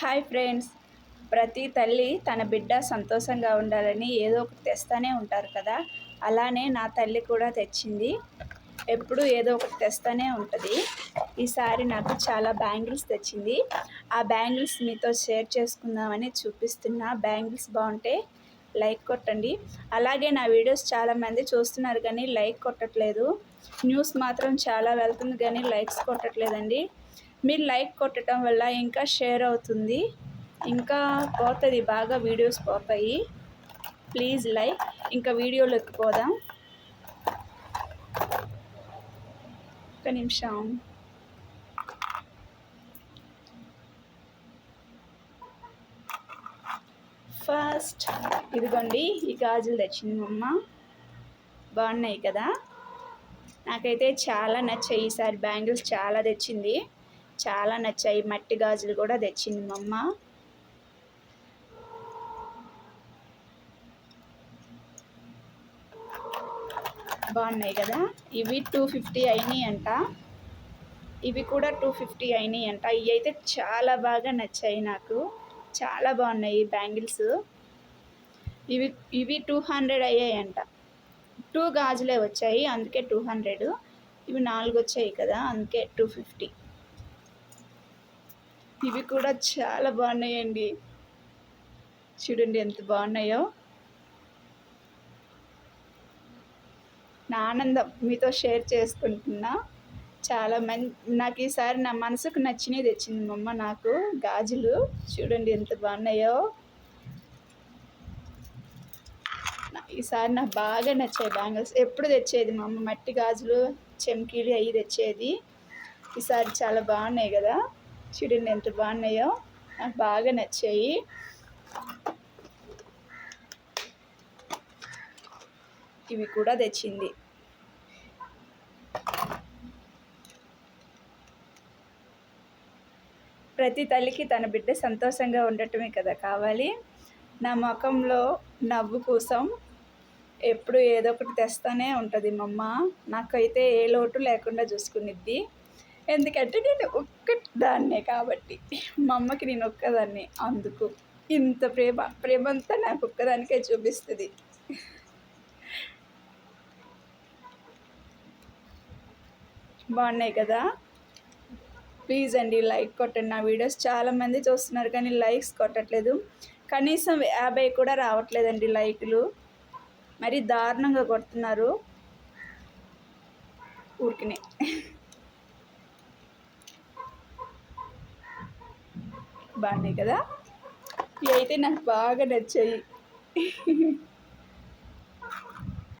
Hi friends. ప్రతి తల్లి తన బిడ్డ సంతోషంగా ఉండాలని ఏదో ఒకటి తెస్తానే ఉంటారు కదా. అలానే నా తల్లి కూడా తెచ్చింది. ఎప్పుడు ఏదో ఒకటి తెస్తానే ఉంటుంది. ఈసారి నాకు చాలా బ్యాంగిల్స్ తెచ్చింది. ఆ బ్యాంగిల్స్ మీతో షేర్ చేసుకుందామని చూపిస్తున్నా. బ్యాంగిల్స్ బాగుంటే లైక్ కొట్టండి. అలాగే నా వీడియోస్ చాలామంది చూస్తున్నారు కానీ లైక్ కొట్టట్లేదు. న్యూస్ మాత్రం చాలా వెళ్తుంది కానీ లైక్స్ కొట్టట్లేదండి. మీరు లైక్ కొట్టడం వల్ల ఇంకా షేర్ అవుతుంది. ఇంకా పోతుంది బాగా వీడియోస్ పోతాయి. ప్లీజ్ లైక్ ఇంకా వీడియోలోకి పోదాం. ఒక నిమిషం. ఫస్ట్ ఇదిగోండి ఈ గాజులు తెచ్చింది అమ్మ. బాగున్నాయి కదా? నాకైతే చాలా నచ్చాయి ఈసారి బ్యాంగిల్స్ చాలా తెచ్చింది. చాలా నచ్చాయి. మట్టి గాజులు కూడా తెచ్చింది మా అమ్మ. బాగున్నాయి కదా? ఇవి టూ ఫిఫ్టీ అయినాయి అంట. ఇవి కూడా టూ ఫిఫ్టీ అయినాయి అంట. ఇవి అయితే చాలా బాగా నచ్చాయి నాకు. చాలా బాగున్నాయి బ్యాంగిల్స్. ఇవి ఇవి టూ హండ్రెడ్ అయ్యాయంట టూ గాజులే వచ్చాయి అందుకే టూ హండ్రెడ్. ఇవి నాలుగు వచ్చాయి కదా అందుకే టూ ఫిఫ్టీ. ఇవి కూడా చాలా బాగున్నాయండి. చూడండి ఎంత బాగున్నాయో. నా ఆనందం మీతో షేర్ చేసుకుంటున్నా. చాలా మం నాకు ఈసారి నా మనసుకు నచ్చినవి తెచ్చింది మమ్మ నాకు గాజులు. చూడండి ఎంత బాగున్నాయో. ఈసారి నాకు బాగా నచ్చాయి బ్యాంగిల్స్. ఎప్పుడు తెచ్చేది మా అమ్మ? మట్టి గాజులు చెంకీలు అవి తెచ్చేది. ఈసారి చాలా బాగున్నాయి కదా. చూడండి ఎంత బాగున్నాయో. నాకు బాగా నచ్చాయి. ఇవి కూడా తెచ్చింది. ప్రతి తల్లికి తన బిడ్డ సంతోషంగా ఉండటమే కదా కావాలి. నా ముఖంలో నవ్వు కోసం ఎప్పుడు ఏదో ఒకటి తెస్తానే ఉంటుంది మమ్మ. నాకైతే ఏ లోటు లేకుండా చూసుకునిద్ది. ఎందుకంటే నేను ఒక్కదాన్నే కాబట్టి మా అమ్మకి నేను ఒక్కదాన్ని అందుకు ఇంత ప్రేమ ప్రేమ అంతా నాకు ఒక్కదానికే చూపిస్తుంది. బాగున్నాయి కదా? ప్లీజ్ అండి లైక్ కొట్టండి. నా వీడియోస్ చాలామంది చూస్తున్నారు కానీ లైక్స్ కొట్టట్లేదు. కనీసం యాభై కూడా రావట్లేదండి లైకులు. మరి దారుణంగా కొడుతున్నారు. ఊరికినే. బాగున్నాయి కదా? ఇవి అయితే నాకు బాగా నచ్చాయి.